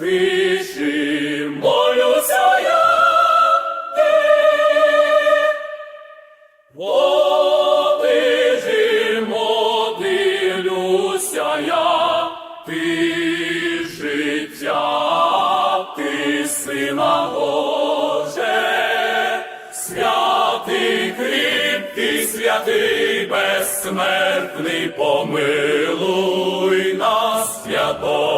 тиші ти, по молюся ти життя, ти сина Боже, святий кріпкий, святий безсмертний помилуй нас, свято.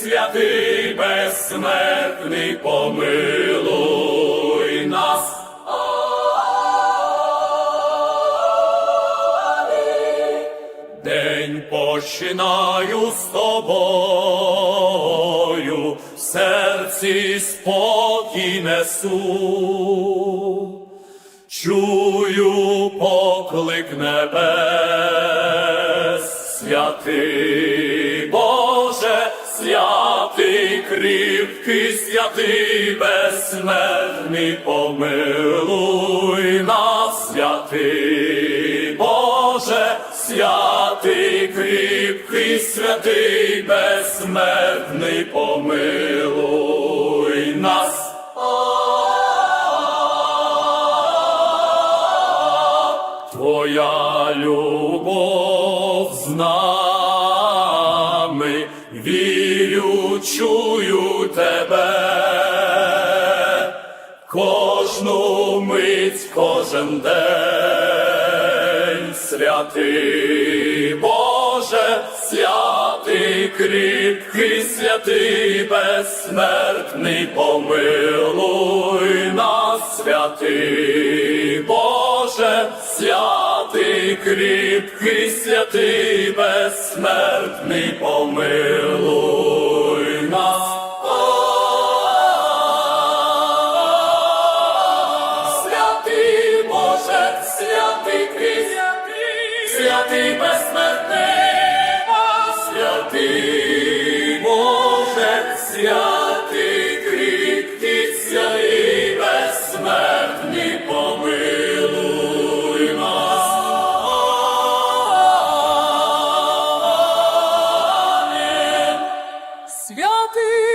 Святий, безсмертний, помилуй нас. День починаю з тобою, в серці спокій несу, чую поклик небес, святий святий кріпкий, святий безсмертний, помилуй нас, святий Боже, святий кріпкий, святий безсмертний, помилуй нас. Твоя любов з нами, чую тебе, кожну мить, кожен день, святий Боже, святий кріпкий, святий безсмертний, помилуй нас, святий Боже, святий кріпкий, святий безсмертний, помилуй Ти безсмертний, святий Боже, святий кріпкіця і безсмертний помилуй нас. Амінь. Святий